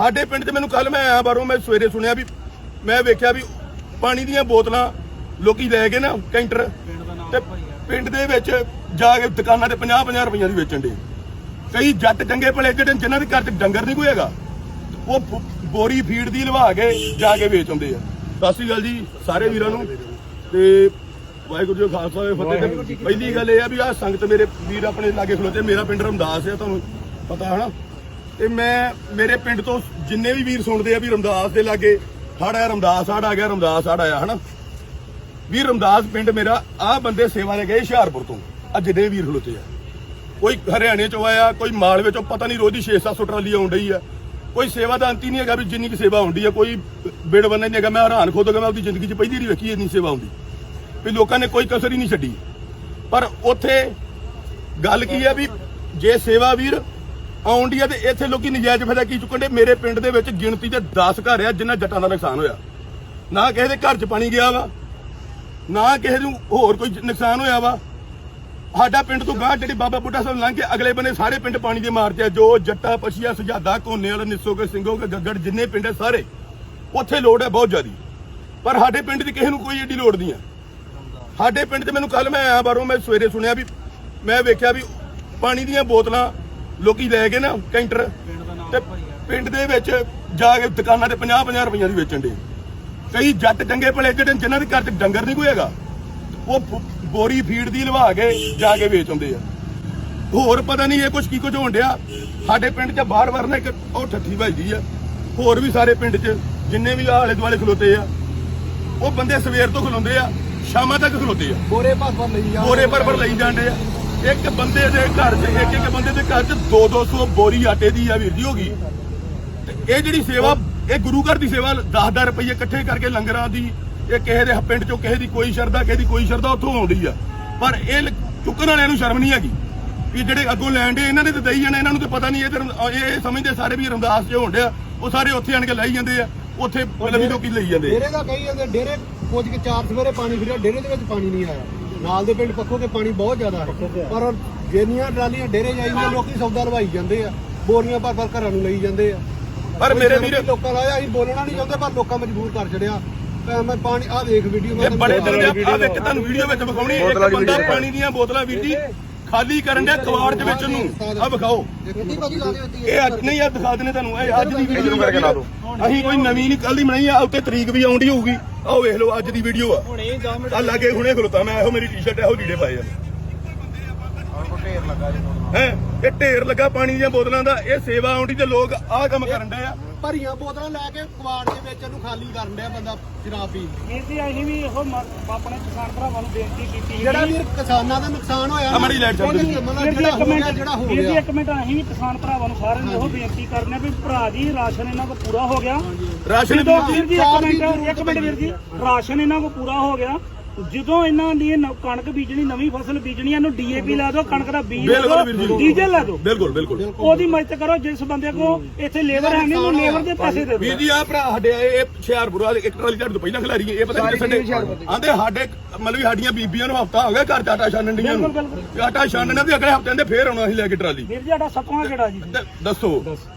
ਸਾਡੇ ਪਿੰਡ 'ਚ ਮੈਨੂੰ ਕੱਲ ਮੈਂ ਆਇਆ ਬਾਹਰੋਂ ਮੈਂ ਸਵੇਰੇ ਸੁਣਿਆ ਵੀ ਮੈਂ ਵੇਖਿਆ ਵੀ ਪਾਣੀ ਦੀਆਂ ਬੋਤਲਾਂ ਲੋਕੀ ਲੈ ਕੇ ਨਾ ਕੈਂਟਰ। ਤੇ ਪਿੰਡ ਦੇ ਵਿੱਚ ਜਾ ਕੇ ਦੁਕਾਨਾਂ ਤੇ 50 50 ਰੁਪਈਆਂ ਦੀ ਵੇਚਣ ਦੇ ਕਈ ਜੱਟ ਚੰਗੇ ਭਲੇ ਜਿਹੜੇ ਜਿਨ੍ਹਾਂ ਦੇ ਘਰ 'ਚ ਡੰਗਰ ਨਹੀਂ ਕੋਈ ਹੈਗਾ ਉਹ ਬੋਰੀ ਫੀਡ ਦੀ ਲਵਾ ਕੇ ਜਾ ਕੇ ਵੇਚ ਆਉਂਦੇ ਆ। ਸਤਿ ਸ਼੍ਰੀ ਅਕਾਲ ਜੀ ਸਾਰੇ ਵੀਰਾਂ ਨੂੰ। ਤੇ ਵਾਹਿਗੁਰੂ ਜੀ ਖਾਲਸਾ ਹੋਵੇ ਫਤਿਹ। ਪਹਿਲੀ ਗੱਲ ਇਹ ਆ ਵੀ ਆ ਸੰਗਤ ਮੇਰੇ ਵੀਰ ਆਪਣੇ ਲਾਗੇ ਖਲੋਤੇ ਮੇਰਾ ਪਿੰਡ ਰਮਦਾਸ ਹੈ ਤੁਹਾਨੂੰ ਪਤਾ ਹੈ ਨਾ ਤੇ ਮੈਂ ਮੇਰੇ ਪਿੰਡ ਤੋਂ ਜਿੰਨੇ ਵੀ ਵੀਰ ਸੁਣਦੇ ਆ ਵੀ ਰਮਦਾਸ ਦੇ ਲਾਗੇ ਹੜ ਆਇਆ, ਰਮਦਾਸ ਹੜ ਆ ਗਿਆ, ਰਮਦਾਸ ਹੜ ਆਇਆ, ਹਨਾ? ਵੀਰ ਰਮਦਾਸ ਪਿੰਡ ਮੇਰਾ ਆ ਬੰਦੇ ਸੇਵਾ ਦੇ ਗਏ ਹੁਸ਼ਿਆਰਪੁਰ ਤੋਂ, ਅੱਜ ਜਿਹਦੇ ਵੀਰ ਖਲੋਤੇ ਆ। ਕੋਈ ਹਰਿਆਣੇ ਚੋਂ ਆਇਆ, ਕੋਈ ਮਾਲਵੇ 'ਚੋਂ, ਪਤਾ ਨਹੀਂ ਰੋਜ਼ ਦੀ 6-700 ਟਰਾਲੀ ਆਉਣ ਡਈ ਆ। ਕੋਈ ਸੇਵਾ ਦਾ ਅੰਤ ਹੀ ਨਹੀਂ ਹੈਗਾ ਵੀ ਜਿੰਨੀ ਕੁ ਸੇਵਾ ਹੁੰਦੀ ਆ, ਕੋਈ ਬਿੜ ਬੰਨੇ ਨਹੀਂ ਹੈਗਾ, ਮੈਂ ਹੈਰਾਨ ਖੁਦ ਹੋ ਮੈਂ ਆਪਣੀ ਜ਼ਿੰਦਗੀ 'ਚ ਪਹਿਲੀ ਵਾਰੀ ਵੇਖੀ ਇੰਨੀ ਸੇਵਾ ਹੁੰਦੀ ਵੀ ਲੋਕਾਂ ਨੇ ਕੋਈ ਕਸਰ ਹੀ ਨਹੀਂ ਛੱਡੀ। ਪਰ ਉੱਥੇ ਗੱਲ ਕੀ ਆ ਵੀ ਜੇ ਸੇਵਾ ਵੀਰ ਆਉਂਦੀ ਆ ਤੇ ਇੱਥੇ ਲੋਕੀ ਨਜਾਇਜ਼ ਫਾਇਦਾ ਕੀ ਚੁੱਕਣ ਦੇ? ਮੇਰੇ ਪਿੰਡ ਦੇ ਵਿੱਚ ਗਿਣਤੀ ਦੇ 10 ਘਰ ਆ, ਜਿਨ੍ਹਾਂ ਜੱਟਾਂ ਦਾ ਨੁਕਸਾਨ ਹੋਇਆ। ਨਾ ਕਿਸੇ ਦੇ ਘਰ 'ਚ ਪਾਣੀ ਗਿਆ ਵਾ, ਨਾ ਕਿਸੇ ਨੂੰ ਹੋਰ ਕੋਈ ਨੁਕਸਾਨ ਹੋਇਆ ਵਾ। ਸਾਡਾ ਪਿੰਡ ਤੋਂ ਗਾਂ ਜਿਹੜੀ ਬਾਬਾ ਬੁੱਢਾ ਸਾਹਿਬ ਲੰਘ ਕੇ ਅਗਲੇ ਬੰਨੇ ਸਾਰੇ ਪਿੰਡ ਪਾਣੀ ਦੇ ਮਾਰ ਆ। ਜੋ ਜੱਟਾ, ਪਛੀਆ ਸੁਝਾਦਾ ਕੋਨੇ ਵਾਲਾ, ਨਿੱਸੋ ਕੇ ਗੱਗੜ ਜਿੰਨੇ ਪਿੰਡ ਆ ਸਾਰੇ, ਉੱਥੇ ਲੋੜ ਹੈ ਬਹੁਤ ਜ਼ਿਆਦੀ। ਪਰ ਸਾਡੇ ਪਿੰਡ ਦੀ ਕਿਸੇ ਨੂੰ ਕੋਈ ਏਡੀ ਲੋੜ ਨਹੀਂ ਆ। ਸਾਡੇ ਪਿੰਡ 'ਚ ਮੈਨੂੰ ਕੱਲ ਮੈਂ ਆਇਆ ਬਾਹਰੋਂ, ਮੈਂ ਸਵੇਰੇ ਸੁਣਿਆ ਵੀ, ਮੈਂ ਵੇਖਿਆ ਵੀ ਪਾਣੀ ਦੀਆਂ ਬੋਤਲਾਂ ਲੋਕੀ ਲੈ ਕੇ ਨਾ ਕੈਂਟਰ ਤੇ ਪਿੰਡ ਦੇ ਵਿੱਚ ਜਾ ਕੇ ਦੁਕਾਨਾਂ ਤੇ 50 50 ਰੁਪਈਆਂ ਦੀ ਵੇਚਣ ਦੇ। ਕਈ ਜੱਟ ਚੰਗੇ ਭਲੇ ਜਿਹੜੇ ਜਿਨ੍ਹਾਂ ਦੇ ਘਰ 'ਚ ਡੰਗਰ ਨਹੀਂ ਕੋਈ ਹੈਗਾ ਉਹ ਬੋਰੀ ਫੀਡ ਦੀ ਲਵਾ ਕੇ ਜਾ ਕੇ ਵੇਚ ਆਉਂਦੇ ਆ। ਹੋਰ ਪਤਾ ਨਹੀਂ ਇਹ ਕੁਝ ਕੀ ਕੁਝ ਹੋਣ ਡਿਆ। ਸਾਡੇ ਪਿੰਡ 'ਚ ਬਾਹਰ ਵਰਨਾ ਇੱਕ ਉਹ ਠੱਠੀ ਵੱਜਦੀ ਆ। ਹੋਰ ਵੀ ਸਾਰੇ ਪਿੰਡ 'ਚ ਜਿੰਨੇ ਵੀ ਆਲੇ ਦੁਆਲੇ ਖਲੋਤੇ ਆ ਉਹ ਬੰਦੇ ਸਵੇਰ ਤੋਂ ਖਲੋਂਦੇ ਆ ਸ਼ਾਮਾਂ ਤੱਕ ਖਲੋਤੇ ਆ। ਬੋਰੇ ਭਰ ਭਰ ਲਈ ਜਾ ਬੋਰੇ ਪਰ ਪਰ ਲਈ ਜਾਂਦੇ ਆ। ਇੱਕ ਬੰਦੇ ਦੇ ਘਰ 'ਚ ਇੱਕ ਇੱਕ ਬੰਦੇ ਦੇ ਘਰ 'ਚ 2 200 ਬੋਰੀ ਆਟੇ ਦੀ ਆ ਵੀਰ ਜੀ ਹੋ ਗਈ। ਤੇ ਇਹ ਜਿਹੜੀ ਸੇਵਾ ਇਹ ਗੁਰੂ ਘਰ ਦੀ ਸੇਵਾ 10-10 ਰੁਪਏ ਇਕੱਠੇ ਕਰਕੇ ਲੰਗਰਾਂ ਦੀ ਇਹ ਕਿਸੇ ਦੇ ਪਿੰਡ 'ਚੋਂ ਕਿਸੇ ਦੀ ਕੋਈ ਸ਼ਰਧਾ ਕਿਸੇ ਦੀ ਕੋਈ ਸ਼ਰਧਾ ਉੱਥੋਂ ਆਉਂਦੀ ਆ। ਪਰ ਇਹ ਚੁੱਕਣ ਵਾਲਿਆਂ ਨੂੰ ਸ਼ਰਮ ਨਹੀਂ ਹੈਗੀ। ਵੀ ਜਿਹੜੇ ਅੱਗੋਂ ਲੈਣ ਦੇ ਇਹਨਾਂ ਨੇ ਤਾਂ ਦਈ ਜਾਣਾ ਇਹਨਾਂ ਨੂੰ ਤਾਂ ਪਤਾ ਨਹੀਂ ਇਹ ਤਾਂ ਇਹ ਸਮਝਦੇ ਸਾਰੇ ਵੀ ਰਮਦਾਸ 'ਚ ਹੋਣ ਡਿਆ। ਉਹ ਸਾਰੇ ਉੱਥੇ ਆਣ ਕੇ ਲਾਈ ਜਾਂਦੇ ਆ ਉੱਥੇ ਮਤਲਬ ਵੀ ਲੋਕੀ ਲਈ ਜਾਂਦੇ ਆ। ਡੇਰੇ ਦਾ ਕਹੀ ਜਾਂਦੇ ਡੇਰੇ ਕੁਝ ਕੇ ਚਾਰ ਸਵੇਰੇ ਪਾਣੀ ਫਿਰਿਆ ਡੇਰੇ ਦੇ ਵਿੱਚ ਪਾਣੀ ਨਹੀਂ ਆਇਆ। ਨਾਲ ਦੇ ਪਿੰਡ ਪੱਖੋ ਕੇ ਪਾਣੀ ਬਹੁਤ ਜ਼ਿਆਦਾ ਹੈ। ਪਰ ਜਿੰਨੀਆਂ ਟਰਾਲੀਆਂ ਡੇਰੇ ਜਾਈਆਂ ਲੋਕੀ ਸੌਦਾ ਲਵਾਈ ਜਾਂਦੇ ਆ। ਬੋਰੀਆਂ ਭਰ ਭਰ ਘਰਾਂ ਨੂੰ ਲਈ ਜਾਂਦੇ ਆ। ਪਰ ਮੇਰੇ ਵੀਰ ਲੋਕਾਂ ਲਾਇਆ ਅਸੀਂ ਬੋਲਣਾ ਨਹੀਂ ਚਾਹੁੰਦੇ ਪਰ ਲੋਕਾਂ ਮਜਬੂਰ ਕਰ ਛੜਿਆ ਮੈਂ ਪਾਣੀ ਆ ਵੇਖ ਵੀਡੀਓ ਇਹ ਬੜੇ ਦਿਨ ਦੇ ਆ ਵੇਖ ਤੁਹਾਨੂੰ ਵੀਡੀਓ ਵਿੱਚ ਵਿਖਾਉਣੀ ਇੱਕ ਬੰਦਾ ਪਾਣੀ ਦੀਆਂ ਬੋਤਲਾਂ ਵੀਰ ਜੀ। ਖਾਲੀ ਕਰਨ ਡਿਆ ਕਵਾੜ ਦੇ ਵਿੱਚ ਨੂੰ। ਆ ਵਿਖਾਓ। ਦੇ ਇਹ ਅੱਜ ਨਹੀਂ ਆ ਦਿਖਾ ਦਿੰਦੇ ਤੁਹਾਨੂੰ। ਇਹ ਅੱਜ ਦੀ ਵੀਡੀਓ ਕਰਕੇ ਲਾ ਦਿਓ। ਅਸੀਂ ਕੋਈ ਨਵੀਂ ਨਹੀਂ ਕੱਲ ਦੀ ਬਣਾਈ ਆ ਉੱਤੇ ਤਰੀਕ ਵੀ ਆਉਂਦੀ ਹੋਊਗੀ। ਆਓ ਵੇਖ ਲਓ ਅੱਜ ਦੀ ਵੀਡੀਓ ਆ। ਹੁਣੇ 10 ਮਿੰਟ ਆ ਲਾਗੇ ਹੁਣੇ ਖਲੋਤਾ ਮੈਂ ਇਹੋ ਮੇਰੀ ਟੀ-ਸ਼ਰਟ ਇਹੋ ਲੀੜੇ ਪਾਏ ਆ। ਢੇਰ ਲੱਗਾ ਜੀ ਹੈ? ਇਹ ਢੇਰ ਲੱਗਾ ਪਾਣੀ ਦੀਆਂ ਬੋਤਲਾਂ ਦਾ ਇਹ ਸੇਵਾ ਆਉਂਦੀ ਤੇ ਲੋਕ ਆਹ ਕੰਮ ਕਰਨ ਡਏ ਆ। ਭਰੀਆਂ ਬੋਤਲਾਂ ਲੈ ਕੇ ਕਵਾੜ ਦੇ ਵਿੱਚ ਇਹਨੂੰ ਖਾਲੀ ਕਰਨ ਡਿਆ ਬੰਦਾ ਸ਼ਰਾਬ ਪੀ ਕੇ। ਇਹ ਤੇ ਅਸੀਂ ਵੀ ਇਹੋ ਮ- ਆਪਣੇ ਕਿਸਾਨ ਭਰਾਵਾਂ ਨੂੰ ਬੇਨਤੀ ਕੀਤੀ ਸੀ। ਜਿਹੜਾ ਵੀਰ ਕਿਸਾਨਾਂ ਦਾ ਨੁਕਸਾਨ ਹੋਇਆ ਆ ਮਾੜੀ ਲਾਈਟ ਚੱਲ। ਮਤਲਬ ਵੀਰ ਜੀ ਜਿਹੜਾ ਇੱਕ ਹੋ ਗਿਆ ਮਿੰਟ ਜਿਹੜਾ ਹੋ ਵੀਰ ਜੀ ਗਿਆ। ਇੱਕ ਮਿੰਟ ਅਸੀਂ ਵੀ ਕਿਸਾਨ ਭਰਾਵਾਂ ਨੂੰ ਸਾਰਿਆਂ ਨੂੰ ਇਹੋ ਬੇਨਤੀ ਕਰਨੇ ਵੀ ਭਰਾ ਜੀ ਰਾਸ਼ਨ ਇਹਨਾਂ ਕੋ ਪੂਰਾ ਹੋ ਗਿਆ। ਰਾਸ਼ਨ ਜਦੋਂ ਵੀ ਵੀਰ ਜੀ ਇੱਕ ਮਿੰਟ ਇੱਕ ਮਿੰਟ ਵੀਰ ਜੀ ਰਾਸ਼ਨ ਇਹਨਾਂ ਕੋ ਪੂਰਾ ਹੋ ਗਿਆ। ਜਦੋਂ ਇਹਨਾਂ ਦੀ ਨ- ਕਣਕ ਬੀਜਣੀ ਨਵੀਂ ਫਸਲ ਬੀਜਣੀ ਇਹਨੂੰ ਡੀਏਪੀ ਲਾ ਦਿਓ ਕਣਕ ਦਾ ਬੀਜ ਲਾ ਬਿਲਕੁਲ ਵੀਰ ਦਿਓ ਜੀ। ਡੀਜ਼ਲ ਲਾ ਦਿਓ। ਬਿਲਕੁਲ ਬਿਲਕੁਲ। ਉਹਦੀ ਮਦਦ ਕਰੋ ਜਿਸ ਬੰਦੇ ਕੋ ਇੱਥੇ ਲੇਬਰ ਹੈ ਨਹੀਂ ਉਹਨੂੰ ਲੇਬਰ ਦੇ ਪੈਸੇ ਦੇ ਵੀਰ ਦਿਓ ਜੀ ਆ ਭਰਾ ਸਾਡੇ ਆਏ ਇਹ ਹੁਸ਼ਿਆਰਪੁਰ ਵਾਲੇ ਇੱਕ ਟਰਾਲੀ ਤੁਹਾਡੇ ਤੋਂ ਪਹਿਲਾਂ ਖਿਲਾਰੀ ਇਹ ਪਤਾ ਨਹੀਂ ਸਾਡੇ ਆਂਦੇ ਸਾਡੇ ਮਤਲਬ ਵੀ ਸਾਡੀਆਂ ਬੀਬੀਆਂ ਨੂੰ ਹਫਤਾ ਹੋ ਗਿਆ ਘਰ ਚ ਆਟਾ ਛਾਣਨ ਡੀਆਂ ਨੂੰ। ਬਿਲਕੁਲ, ਬਿਲਕੁਲ। ਵੀ ਆਟਾ ਛਾਣਨਾ ਤੇ ਅਗਲੇ ਹਫ਼ਤੇ ਦੇ ਫੇਰ ਆਉਣਾ ਅਸੀਂ ਲੈ ਕੇ ਟਰਾਲੀ। ਵੀਰ ਜੀ ਸਾਡਾ ਸਤਵਾਂ ਕਿਹੜਾ ਜੀ। ਤੇ ਦੱਸੋ।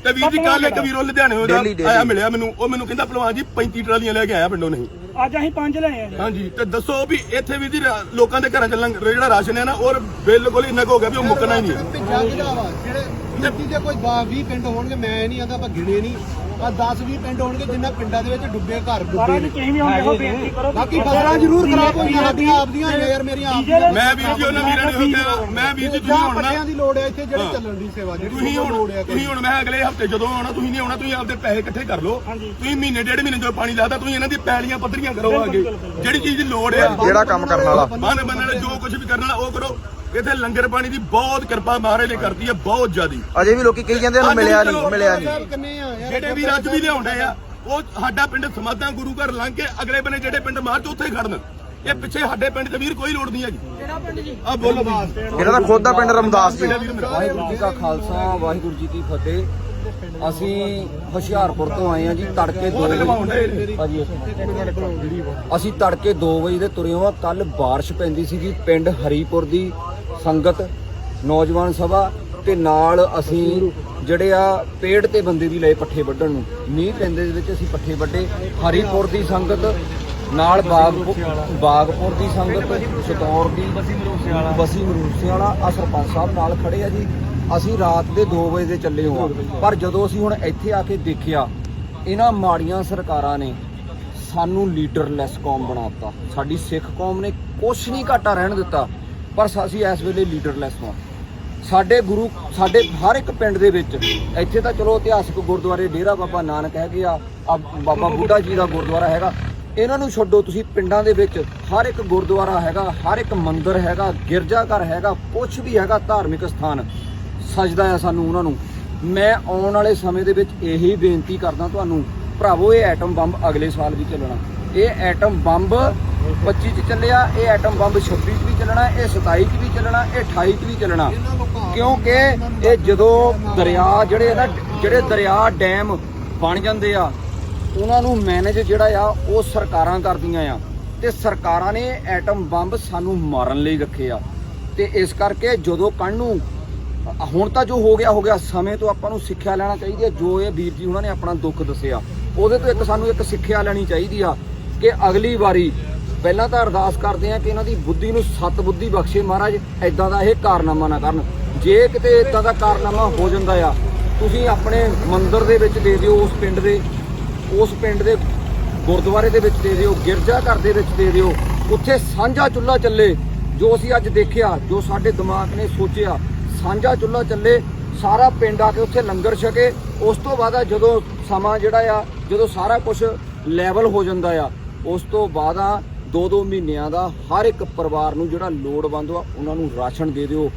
ਤੇ ਵੀਰ ਜੀ ਕੱਲ ਇੱਕ ਵੀਰੋ ਲੁਧਿਆਣੇ ਦਾ ਆਇਆ ਮਿਲਿਆ ਮੈਨੂੰ ਉਹ ਮੈਨੂੰ ਕਹਿੰਦਾ ਭਲਵਾਨ ਜੀ 35 ਟਰਾਲੀਆਂ ਲੈ ਕੇ ਆਇਆ ਪਿੰਡੋਂ ਨਹੀਂ। ਅੱਜ ਅਸੀਂ ਪੰਜ ਲਏ ਆ ਹਾਂਜੀ ਤੇ ਦੱਸੋ ਵੀ ਇੱਥੇ ਵੀ ਜੀ ਰਾ- ਲੋਕਾਂ ਦੇ ਘਰਾਂ ਚ ਲੰਗ- ਜਿਹੜਾ ਰਾਸ਼ਨ ਹੈ ਨਾ ਉਹ ਬਿਲਕੁਲ ਇੰਨਾ ਕੁ ਹੋ ਗਿਆ ਵੀ ਉਹ ਮੁੱਕਣਾ ਹੀ ਨਹੀਂ ਹੈ। ਵਾ ਜਿਹੜੇ ਗਿਣਤੀ ਦੇ ਕੋਈ 20 ਪਿੰਡ ਹੋਣਗੇ ਮੈਂ ਨਹੀਂ ਆਂਦਾ ਆਪਾਂ ਗਿਣੇ ਨਹੀਂ ਆ 10 20 ਪਿੰਡ ਹੋਣਗੇ ਜਿਨ੍ਹਾਂ ਪਿੰਡਾਂ ਦੇ ਵਿੱਚ ਡੁੱਬੇ ਘਰ ਡੁੱਬੇ ਸਾਰਾ ਜੀ ਨੇ ਕਿਸੇ ਵੀ ਹੁਣ ਇਹੋ ਬੇਨਤੀ ਕਰੋ। ਬਾਕੀ ਫਸਲਾਂ ਜ਼ਰੂਰ ਖਰਾਬ ਹੋਈਆਂ ਸਾਡੀਆਂ ਆਪਦੀਆਂ ਹੋਈਆਂ ਯਾਰ ਮੇਰੀਆਂ ਆਪਦੀਆਂ ਮੈਂ ਵੀਰ ਜੀ ਉਹਨਾਂ ਵੀਰਾਂ ਨੂੰ ਕਿਹਾ ਮੈਂ ਵੀਰ ਜੀ ਤੁਸੀਂ ਜਾਂ ਹੁਣ ਨਾ ਪੱਟਿਆਂ ਦੀ ਲੋੜ ਹੈ ਇੱਥੇ ਜਿਹੜੀ ਚੱਲਣ ਦੀ ਸੇਵਾ ਜਿਹੜੀ ਤੁਸੀਂ ਲੋੜ ਹੁਣ ਹੈ ਤੁਸੀਂ ਹੁਣ ਮੈਂ ਅਗਲੇ ਹਫ਼ਤੇ ਜਦੋਂ ਆਉਣਾ ਤੁਸੀਂ ਨਹੀਂ ਆਉਣਾ ਤੁਸੀਂ ਆਪਦੇ ਪੈਸੇ ਇਕੱਠੇ ਕਰ ਲਓ। ਤੁਸੀਂ ਮਹੀਨੇ ਡੇਢ ਮਹੀਨੇ ਜਦੋਂ ਪਾਣੀ ਲਾਦਾ ਤੁਸੀਂ ਇਹਨਾਂ ਦੀ ਪੈਲੀਆਂ ਪੱਧਰੀਆਂ ਕਰੋ ਆਗੇ ਜਿਹੜੀ ਚੀਜ਼ ਦੀ ਲੋੜ ਆ ਜਿਹੜਾ ਕੰਮ ਕਰਨ ਵਾਲਾ। ਮਨ ਬੰਨਣ ਜੋ ਕੁਝ ਵੀ ਕਰਨ ਵਾਲਾ ਉਹ ਕਰੋ। ਇੱਥੇ ਲੰਗਰ ਪਾਣੀ ਦੀ ਬਹੁਤ ਕਿਰਪਾ ਮਹਾਰਾਜ ਨੇ ਕਰਦੀ ਹੈ ਬਹੁਤ ਜ਼ਿਆਦੀ। ਅਜੇ ਵੀ ਲੋਕੀ ਕਹੀ ਜਾਂਦੇ ਨੇ ਮਿਲਿਆ ਨਹੀਂ ਮਿਲਿਆ ਨਹੀਂ। ਆ ਜਿਹੜੇ ਵੀ ਅੱਜ ਵੀ ਲਿਆਉਂਦੇ ਆ ਉਹ ਸਾਡਾ ਪਿੰਡ ਸਮਾਧਾਂ ਗੁਰੂ ਘਰ ਲੰਘ ਕੇ ਅਗਲੇ ਬੰਨੇ ਜਿਹੜੇ ਪਿੰਡ ਮਾਰਚ ਉੱਥੇ ਹੀ ਖੜਨ। ਇਹ ਪਿੱਛੇ ਸਾਡੇ ਪਿੰਡ ਤੇ ਵੀਰ ਕੋਈ ਲੋੜ ਨਹੀਂ ਹੈਗੀ। ਕਿਹੜਾ ਪਿੰਡ ਜੀ? ਆ ਬੋਲੋ ਬਾਸ ਇਹਨਾਂ ਦਾ ਖੁਦ ਦਾ ਪਿੰਡ ਰਮਦਾਸ ਜੀ। ਵਾਹਿਗੁਰੂ ਜੀ ਕਾ ਖਾਲਸਾ ਵਾਹਿਗੁਰੂ ਜੀ ਕੀ ਫਤਿਹ। ਅਸੀਂ ਹੁਸ਼ਿਆਰਪੁਰ ਤੋਂ ਆਏ ਹਾਂ ਜੀ ਤੜਕੇ 2 ਵਜੇ। ਭਾਜੀ ਅਸੀਂ ਤੜਕੇ 2 ਵਜੇ ਦੇ ਤੁਰੇ ਹਾਂ ਕੱਲ ਬਾਰਿਸ਼ ਪੈਂਦੀ ਸੀਗੀ ਪਿੰਡ ਹਰੀਪੁਰ ਦੀ। ਸੰਗਤ, ਨੌਜਵਾਨ ਸਭਾ ਤੇ ਨਾਲ ਅਸੀਂ ਜਿਹੜੇ ਆ ਪੇੜ ਤੇ ਬੰਦੇ ਵੀ ਲਏ ਪੱਠੇ ਵੱਢਣ ਨੂੰ। ਮੀਂਹ ਪੈਂਦੇ ਦੇ ਵਿੱਚ ਅਸੀਂ ਪੱਠੇ ਵੱਢੇ। ਹਰੀਪੁਰ ਦੀ ਸੰਗਤ ਨਾਲ ਬਾਗ ਬਾਗਪੁਰ ਦੀ ਸੰਗਤ, ਸਤੌਰ ਦੀ, ਬਸੀ ਮਰੂਸੇ ਵਾਲਾ ਬਸੀ ਮਰੂਸੇ ਆ ਸਰਪੰਚ ਸਾਹਿਬ ਨਾਲ ਖੜੇ ਆ ਜੀ। ਅਸੀਂ ਰਾਤ ਦੇ 2 ਵਜੇ ਦੇ ਚੱਲੇ ਹਾਂ ਪਰ ਜਦੋਂ ਅਸੀਂ ਹੁਣ ਇੱਥੇ ਆ ਕੇ ਦੇਖਿਆ, ਇਹਨਾਂ ਮਾੜੀਆਂ ਸਰਕਾਰਾਂ ਨੇ ਸਾਨੂੰ ਲੀਡਰਲੈਸ ਕੌਮ ਬਣਾਤਾ ਸਾਡੀ ਸਿੱਖ ਕੌਮ ਨੇ ਕੁਛ ਨਹੀਂ ਘਾਟਾ ਰਹਿਣ ਦਿੱਤਾ। ਪਰ ਅਸੀਂ ਇਸ ਵੇਲੇ ਲੀਡਰਲੈਸ ਹਾਂ। ਸਾਡੇ ਗੁਰੂ, ਸਾਡੇ ਹਰ ਇੱਕ ਪਿੰਡ ਦੇ ਵਿੱਚ, ਇੱਥੇ ਤਾਂ ਚਲੋ ਇਤਿਹਾਸਕ ਗੁਰਦੁਆਰੇ ਡੇਰਾ ਬਾਬਾ ਨਾਨਕ ਹੈਗੇ ਆ ਬਾਬਾ ਬੁੱਢਾ ਜੀ ਦਾ ਗੁਰਦੁਆਰਾ ਹੈਗਾ। ਇਹਨਾਂ ਨੂੰ ਛੱਡੋ, ਤੁਸੀਂ ਪਿੰਡਾਂ ਦੇ ਵਿੱਚ ਹਰ ਇੱਕ ਗੁਰਦੁਆਰਾ ਹੈਗਾ, ਹਰ ਇੱਕ ਮੰਦਿਰ ਹੈਗਾ, ਗਿਰਜਾ ਘਰ ਹੈਗਾ ਕੁਝ ਵੀ ਹੈਗਾ ਧਾਰਮਿਕ ਸਥਾਨ। ਸਜਦਾ ਆ ਸਾਨੂੰ ਉਹਨਾਂ ਨੂੰ। ਮੈਂ ਆਉਣ ਵਾਲੇ ਸਮੇਂ ਦੇ ਵਿੱਚ ਇਹੀ ਬੇਨਤੀ ਕਰਦਾ ਤੁਹਾਨੂੰ, ਭਰਾਵੋ, ਇਹ ਐਟਮ ਬੰਬ ਅਗਲੇ ਸਾਲ ਵੀ ਚੱਲਣਾ। ਇਹ ਐਟਮ ਬੰਬ 25 ਚ ਚੱਲਿਆ, ਇਹ ਐਟਮ ਬੰਬ 26 ਚ ਵੀ ਚੱਲਣਾ ਇਹ 27 ਚ ਵੀ ਚੱਲਣਾ ਇਹ 28 ਚ ਵੀ ਚੱਲਣਾ। ਕਿਉਂਕਿ ਇਹ ਜਦੋਂ ਦਰਿਆ ਜਿਹੜੇ ਨਾ ਜਿਹੜੇ ਦਰਿਆ ਡੈਮ ਬਣ ਜਾਂਦੇ ਆ ਉਹਨਾਂ ਨੂੰ ਮੈਨੇਜ ਜਿਹੜਾ ਆ ਉਹ ਸਰਕਾਰਾਂ ਕਰਦੀਆਂ ਆ। ਤੇ ਸਰਕਾਰਾਂ ਨੇ ਐਟਮ ਬੰਬ ਸਾਨੂੰ ਮਾਰਨ ਲਈ ਰੱਖੇ ਆ। ਤੇ ਇਸ ਕਰਕੇ ਜਦੋਂ ਕੱਲ ਨੂੰ ਹੁਣ ਤਾਂ ਜੋ ਹੋ ਗਿਆ ਹੋ ਗਿਆ। ਸਮੇਂ ਤੋਂ ਆਪਾਂ ਨੂੰ ਸਿੱਖਿਆ ਲੈਣਾ ਚਾਹੀਦੀ ਹੈ ਜੋ ਇਹ ਵੀਰ ਜੀ ਉਹਨਾਂ ਨੇ ਆਪਣਾ ਦੁੱਖ ਦੱਸਿਆ ਉਹਦੇ ਤੋਂ ਇੱਕ ਸਾਨੂੰ ਇੱਕ ਸਿੱਖਿਆ ਲੈਣੀ ਚਾਹੀਦੀ ਆ ਕਿ ਅਗਲੀ ਵਾਰੀ ਪਹਿਲਾਂ ਤਾਂ ਅਰਦਾਸ ਕਰਦੇ ਆ ਕਿ ਇਹਨਾਂ ਦੀ ਬੁੱਧੀ ਨੂੰ ਸਤ ਬੁੱਧੀ ਬਖਸ਼ੇ ਮਹਾਰਾਜ ਐਦਾਂ ਦਾ ਇਹ ਕਾਰਨਾਮਾ ਨਾ ਕਰਨ। ਜੇ ਕਿਤੇ ਇਦਾਂ ਦਾ ਕਾਰਨਾਮਾ ਹੋ ਜਾਂਦਾ ਆ, ਤੁਸੀਂ ਆਪਣੇ ਮੰਦਿਰ ਦੇ ਵਿੱਚ ਦੇ ਦਿਓ, ਉਸ ਪਿੰਡ ਦੇ, ਉਸ ਪਿੰਡ ਦੇ ਗੁਰਦੁਆਰੇ ਦੇ ਵਿੱਚ ਦੇ ਦਿਓ, ਗਿਰਜਾ ਘਰ ਦੇ ਵਿੱਚ ਦੇ ਦਿਓ। ਉੱਥੇ ਸਾਂਝਾ ਚੁੱਲ੍ਹਾ ਚੱਲੇ, ਜੋ ਅਸੀਂ ਅੱਜ ਦੇਖਿਆ, ਜੋ ਸਾਡੇ ਦਿਮਾਗ ਨੇ ਸੋਚਿਆ, ਸਾਂਝਾ ਚੁੱਲ੍ਹਾ ਚੱਲੇ, ਸਾਰਾ ਪਿੰਡ ਆ ਕੇ ਉੱਥੇ ਲੰਗਰ ਛਕੇ। ਉਸ ਤੋਂ ਬਾਅਦ ਜਦੋਂ ਸਮਾਂ ਜਿਹੜਾ ਆ, ਜਦੋਂ ਸਾਰਾ ਕੁਝ ਲੈਵਲ ਹੋ ਜਾਂਦਾ ਆ, ਉਸ ਤੋਂ ਬਾਅਦ ਆ ਦੋ ਦੋ ਮਹੀਨਿਆਂ ਦਾ ਹਰ ਇੱਕ ਪਰਿਵਾਰ ਨੂੰ ਜਿਹੜਾ ਲੋੜਵੰਦ ਆ, ਉਹਨਾਂ ਨੂੰ ਰਾਸ਼ਨ ਦੇ ਦਿਓ।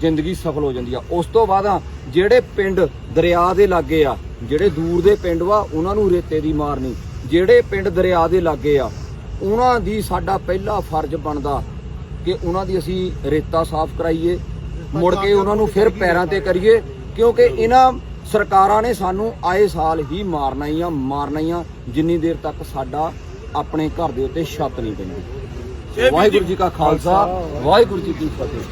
ਜ਼ਿੰਦਗੀ ਸਫਲ ਹੋ ਜਾਂਦੀ ਆ। ਉਸ ਤੋਂ ਬਾਅਦ ਜਿਹੜੇ ਪਿੰਡ ਦਰਿਆ ਦੇ ਲਾਗੇ ਆ, ਜਿਹੜੇ ਦੂਰ ਦੇ ਪਿੰਡ ਵਾ, ਉਹਨਾਂ ਨੂੰ ਰੇਤੇ ਦੀ ਮਾਰਨੀ ਜਿਹੜੇ ਪਿੰਡ ਦਰਿਆ ਦੇ ਲਾਗੇ ਆ, ਉਹਨਾਂ ਦੀ ਸਾਡਾ ਪਹਿਲਾ ਫਰਜ਼ ਬਣਦਾ ਕਿ ਉਹਨਾਂ ਦੀ ਅਸੀਂ ਰੇਤਾ ਸਾਫ਼ ਕਰਾਈਏ, ਮੁੜ ਕੇ ਉਹਨਾਂ ਨੂੰ ਫਿਰ ਪੈਰਾਂ ਤੇ ਕਰੀਏ, ਕਿਉਂਕਿ ਇਹਨਾਂ ਸਰਕਾਰਾਂ ਨੇ ਸਾਨੂੰ ਆਏ ਸਾਲ ਹੀ ਮਾਰਨਾ ਹੀ ਆ, ਮਾਰਨਾ ਹੀ ਆ, ਜਿੰਨੀ ਦੇਰ ਤੱਕ ਸਾਡਾ ਆਪਣੇ ਘਰ ਦੇ ਉੱਤੇ ਛੱਤ ਨਹੀਂ ਪੈਂਦੀ। ਵਾਹਿਗੁਰੂ ਜੀ ਕਾ ਖਾਲਸਾ ਵਾਹਿਗੁਰੂ ਜੀ ਕੀ ਫਤਿਹ।